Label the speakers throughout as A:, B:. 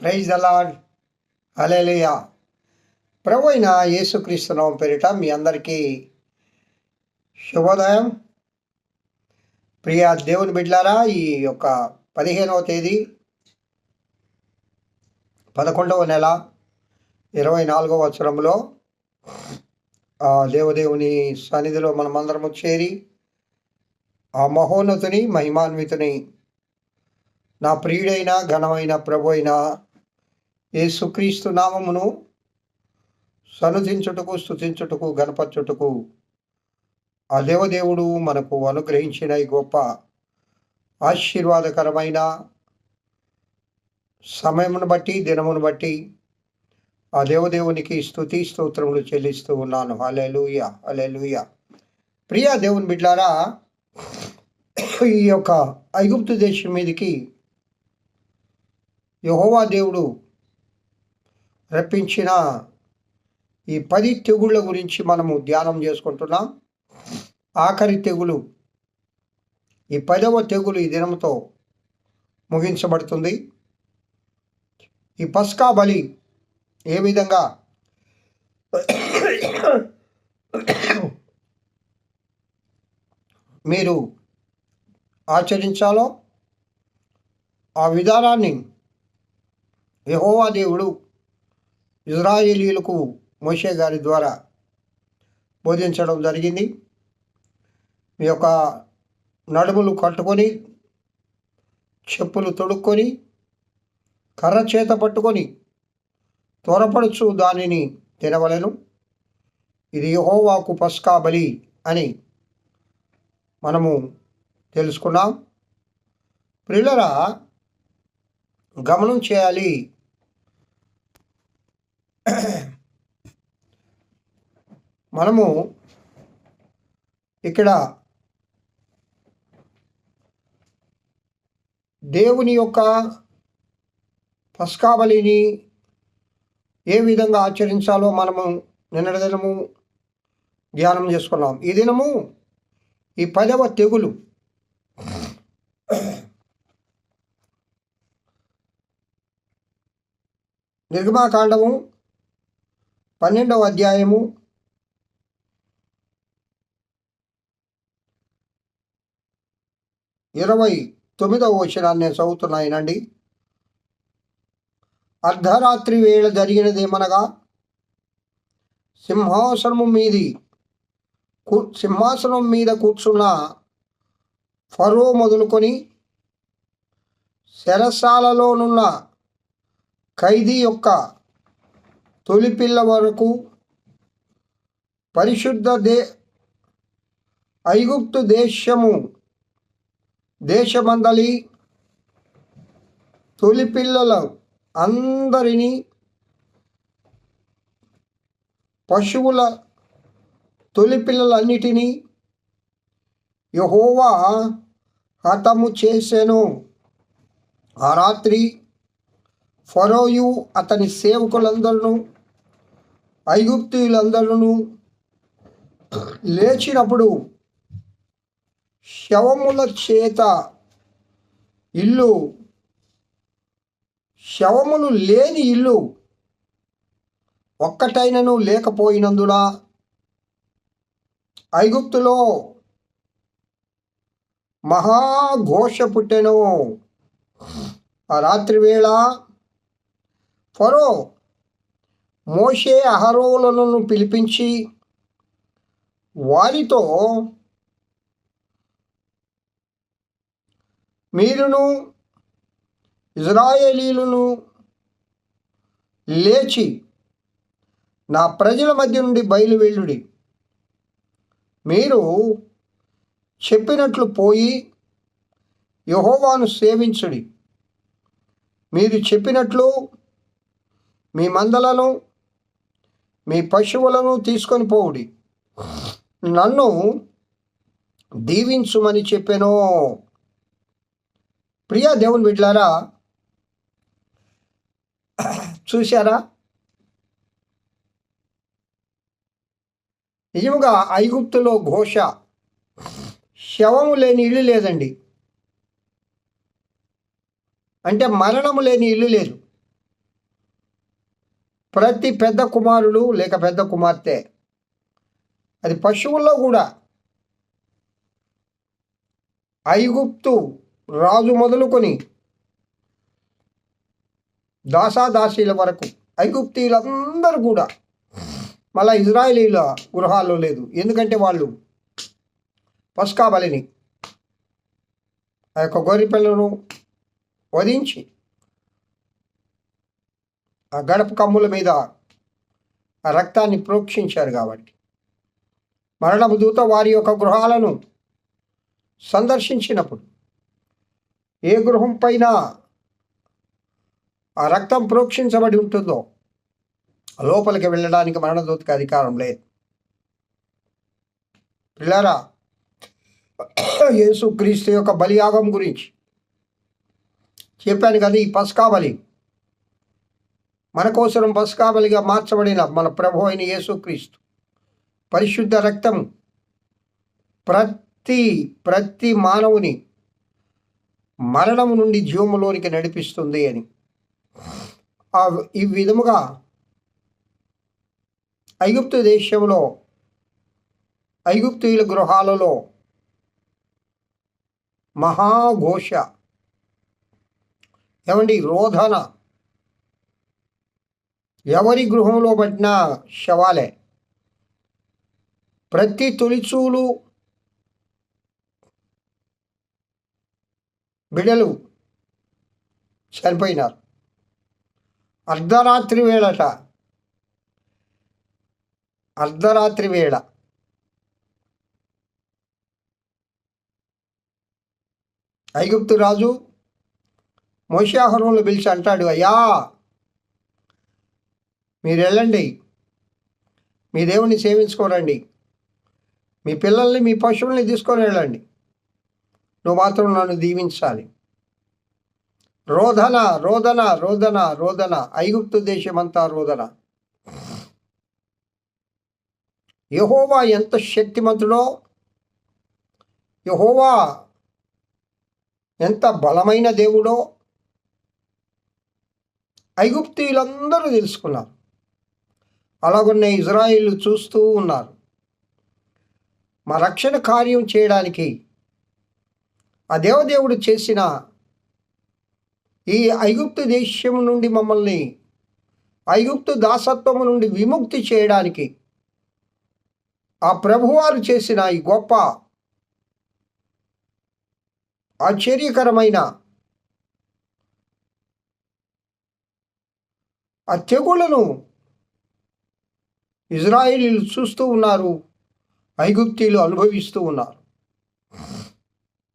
A: Praise the Lord అలేలియా ప్రభు అయిన యేసుక్రీస్తునామం పేరిట మీ అందరికీ శుభోదయం. ప్రియ దేవుని బిడ్లారా ఈ యొక్క పదిహేనవ తేదీ పదకొండవ నెల ఇరవై నాలుగవ సంవత్సరంలో ఆ దేవదేవుని సన్నిధిలో మనమందరము చేరి ఆ మహోన్నతుని మహిమాన్వితుని నా ప్రియుడైన ఘనమైన ప్రభు అయిన యేసుక్రీస్తు నామమును సనుధించుటకు స్థుతించుటకు గణపరచుటకు ఆ దేవదేవుడు మనకు అనుగ్రహించిన ఈ గొప్ప ఆశీర్వాదకరమైన సమయమును బట్టి దినమును బట్టి ఆ దేవదేవునికి స్థుతి స్తోత్రములు చెల్లిస్తూ ఉన్నాను. హలెలుయ హలెలుయ ప్రియా దేవుని బిడ్లారా ఈ యొక్క ఐగుప్తు దేశం మీదకి యహోవా దేవుడు రప్పించిన ఈ పది తెగుళ్ళ గురించి మనము ధ్యానం చేసుకుంటున్నాం. ఆఖరి తెగులు ఈ పదవ తెగులు ఈ దినంతో ముగించబడుతుంది. ఈ పస్కా బలి ఏ విధంగా మీరు ఆచరించాలో ఆ విధానాన్ని యహోవా దేవుడు ఇజ్రాయేలీలకు మోషే గారి ద్వారా బోధించడం జరిగింది. మీ యొక్క నడుములు కట్టుకొని చెప్పులు తొడుక్కొని కర్ర చేత పట్టుకొని త్వరపడుచు దానిని తినవలెను ఇది యహోవాకు పస్కా బలి అని మనము తెలుసుకున్నాం. ప్రిల్లరా గమనం చేయాలి మనము ఇక్కడ దేవుని యొక్క పస్కాబలిని ఏ విధంగా ఆచరించాలో మనము నిన్నటి దినము ధ్యానం చేసుకున్నాం. ఈ దినము ఈ పదవ తెగులు. నిర్గమాకాండము పన్నెండవ అధ్యాయము. ఇరవై తొమ్మిదవ వచనాన్ని నేను చదువుతున్నాయినండి అర్ధరాత్రి వేళ జరిగినదేమనగా సింహాసనము మీది కూ- సింహాసనం మీద కూర్చున్న ఫరో మొదలుకొని శరసాలలోనున్న ఖైదీ యొక్క తొలిపిల్ల వరకు పరిశుద్ధ దే ఐగుప్తు దేశము దేశమందలి తొలిపిల్లల అందరినీ పశువుల తొలి పిల్లలన్నిటినీ యహోవా హతము చేసెను. ఆ రాత్రి ఫరోయు అతని సేవకులందరూ ఐగుప్తీయులందరూ లేచినప్పుడు శవముల చేత ఇల్లు శవములు లేని ఇల్లు ఒక్కటైనను లేకపోయినందున ఐగుప్తులో మహాఘోష పుట్టెను. ఆ రాత్రివేళ ఫరో మోషే అహరోలను పిలిపించి వారితో మీరును ఇజ్రాయేలీలను లేచి నా ప్రజల మధ్య నుండి బయలువెళ్ళుడి మీరు చెప్పినట్లు పోయి యహోవాను సేవించుడి. మీరు చెప్పినట్లు మీ మందలను మీ పశువులను తీసుకొని పోవుడి. నన్ను దీవించుమని చెప్పాను. ప్రియా దేవుని బిడ్లారా చూశారా? నిజముగా ఐగుప్తులో ఘోష. శవము లేని ఇల్లు లేదండి. అంటే మరణము లేని ఇల్లు లేదు. ప్రతి పెద్ద కుమారుడు లేక పెద్ద కుమార్తె. అది పశువుల్లో కూడా. ఐగుప్తు రాజు మొదలుకొని దాసాదాసీల వరకు ఐగుప్తీయులందరూ కూడా. మళ్ళా ఇజ్రాయలీల గృహాల్లో లేదు. ఎందుకంటే వాళ్ళు పస్కా బలిని ఆ యొక్క గొర్రె పిల్లను వధించి ఆ గడప కమ్ముల మీద ఆ రక్తాన్ని ప్రోక్షించారు కాబట్టి. మరణపు దూత వారి యొక్క గృహాలను సందర్శించినప్పుడు ఏ గృహం పైన ఆ రక్తం ప్రోక్షించబడి ఉంటుందో లోపలికి వెళ్ళడానికి మరణదూతకి అధికారం లేదు. పిల్లరా యేసు క్రీస్తు యొక్క బలియాగం గురించి చెప్పాను కదా ఈ పస్కా బలి. మన కోసం బస్కాబలిగా మార్చబడిన మన ప్రభు అయిన యేసుక్రీస్తు. పరిశుద్ధ రక్తం ప్రతి ప్రతి మానవుని మరణం నుండి జీవములోనికి నడిపిస్తుంది అని. ఈ విధముగా ఐగుప్తు దేశంలో ఐగుప్తుల గృహాలలో మహాఘోష. ఏమండి? రోధన. ఎవరి గృహంలో పడినా శవాలే. ప్రతి తొలిచూలు బిడలు చనిపోయినారు. అర్ధరాత్రి వేళట. అర్ధరాత్రి వేళ. ఐగుప్తు రాజు మోషాహరంలో పిలిచి అంటాడు అయ్యా మీరు వెళ్ళండి మీ దేవుణ్ణి సేవించుకోరండి మీ పిల్లల్ని మీ పశువుల్ని తీసుకొని వెళ్ళండి నువ్వు మాత్రం నన్ను దీవించాలి. రోధన రోదన రోదన రోదన ఐగుప్తు దేశమంతా రోదన యహోవా ఎంత శక్తిమంతుడో యహోవా ఎంత బలమైన దేవుడో ఐగుప్తీయులందరూ తెలుసుకున్నారు. అలాగున్న ఇజ్రాయిల్ చూస్తూ ఉన్నారు. మా రక్షణ కార్యం చేయడానికి ఆ దేవదేవుడు చేసిన ఈ ఐగుప్తు దేశం నుండి మమ్మల్ని ఐగుప్తు దాసత్వము నుండి విముక్తి చేయడానికి ఆ ప్రభువారు చేసిన ఈ గొప్ప ఆశ్చర్యకరమైన ఆ తెగులను ఇజ్రాయిలీలు చూస్తూ ఉన్నారు. ఐగుప్తీలు అనుభవిస్తూ ఉన్నారు.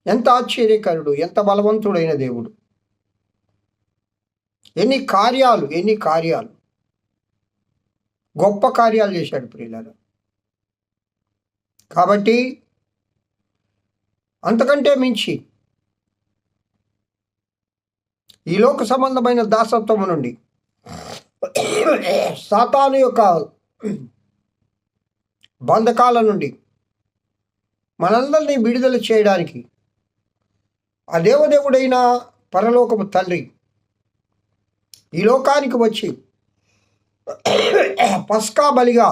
A: ఎంత ఆశ్చర్యకరుడు ఎంత బలవంతుడైన దేవుడు. ఎన్ని కార్యాలు ఎన్ని కార్యాలు. గొప్ప కార్యాలు చేశాడు ప్రియులను కాబట్టి అంతకంటే మించి ఈ లోక సంబంధమైన దాసత్వం నుండి సాతాను యొక్క బంధకాల నుండి మనందరినీ విడుదల చేయడానికి ఆ దేవదేవుడైన పరలోకపు తండ్రి ఈ లోకానికి వచ్చి పస్కా బలిగా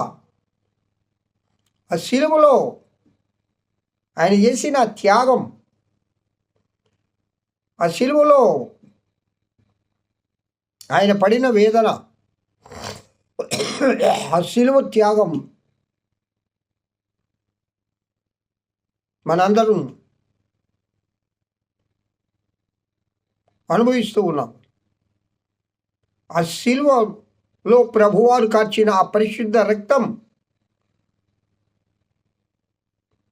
A: ఆ శిలువలో ఆయన చేసిన త్యాగం ఆ శిలువలో ఆయన పడిన వేదన ఆ శిలువ త్యాగం మనందరం అనుభవిస్తూ ఉన్నాం. ఆ సిల్వలో ప్రభువారు కార్చిన ఆ పరిశుద్ధ రక్తం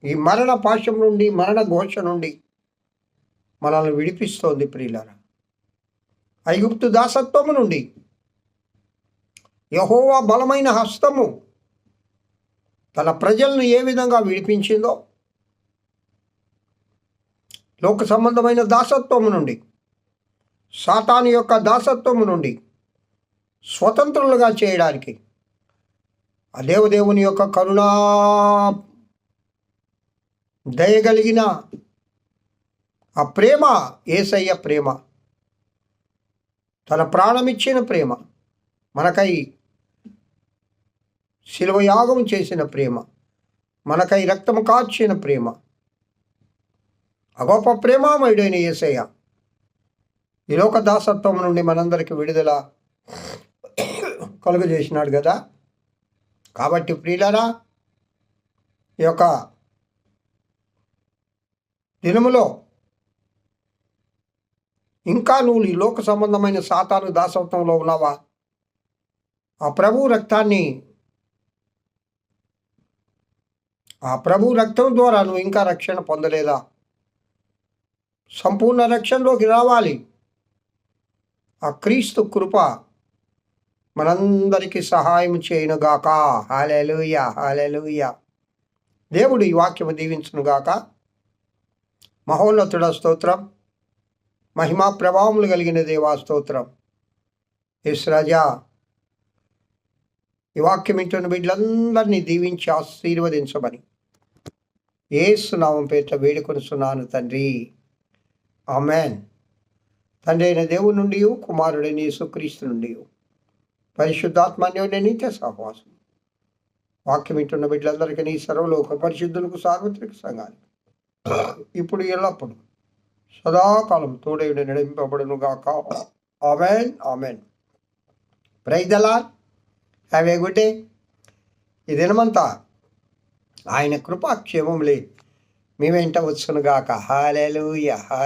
A: ఈ మరణ పాశం నుండి మరణ ఘోష నుండి మనల్ని విడిపిస్తోంది ప్రియులారా. ఐగుప్తు దాసత్వము నుండి యహోవా బలమైన హస్తము తన ప్రజలను ఏ విధంగా విడిపించిందో లోక సంబంధమైన దాసత్వము నుండి సాతాను యొక్క దాసత్వము నుండి స్వతంత్రులుగా చేయడానికి ఆ దేవదేవుని యొక్క కరుణా దయగలిగిన ఆ ప్రేమ ఏసయ్య ప్రేమ తన ప్రాణమిచ్చిన ప్రేమ మనకై శిలువ యాగం చేసిన ప్రేమ మనకై రక్తము కాచిన ప్రేమ అగొప్ప ప్రేమామయుడైన ఏసయ్య. ఈ లోక దాసత్వం నుండి మనందరికీ విడుదల కలుగజేసినాడు కదా కాబట్టి ప్రియులరా ఈ యొక్క దినములో ఇంకా నువ్వు ఈ లోక సంబంధమైన సాతాను దాసత్వంలో ఉన్నావా? ఆ ప్రభు రక్తాన్ని ఆ ప్రభు రక్తం ద్వారా నువ్వు ఇంకా రక్షణ పొందలేదా? సంపూర్ణ రక్షణలోకి రావాలి. ఆ క్రీస్తు కృప మనందరికీ సహాయం చేయనుగాక. హాలెలుయ హాలెలుయ దేవుడు ఈ వాక్యము దీవించునుగాక మహోన్నతుడ స్తోత్రం. మహిమా ప్రభావములు కలిగిన దేవా స్తోత్రం. రాజా ఈ వాక్యం ఇంటున్న బిడ్డలందరినీ దీవించి ఆశీర్వదించమని. ఏసునామం పేట వేడుకొనిస్తున్నాను తండ్రి. ఆమెన్. తండ్రి అయిన దేవుడి నుండి కుమారుడని యేసుక్రీస్తు నుండి పరిశుద్ధాత్మాన్యోని నిత్య సహవాసం. వాక్యం ఇంటున్న బిడ్డలందరికీ నీ సర్వలోక పరిశుద్ధులకు సార్వత్రిక సంఘానికి. ఇప్పుడు ఎల్లప్పుడు సదాకాలం తోడైన నడిపింపబడును గాక. Amen amen. ప్రైదలా have a good day ఈ దినమంతా ఆయన కృపాక్షేమములే మీ వెంట వచ్చునుగాక హాలెలుయ హాలె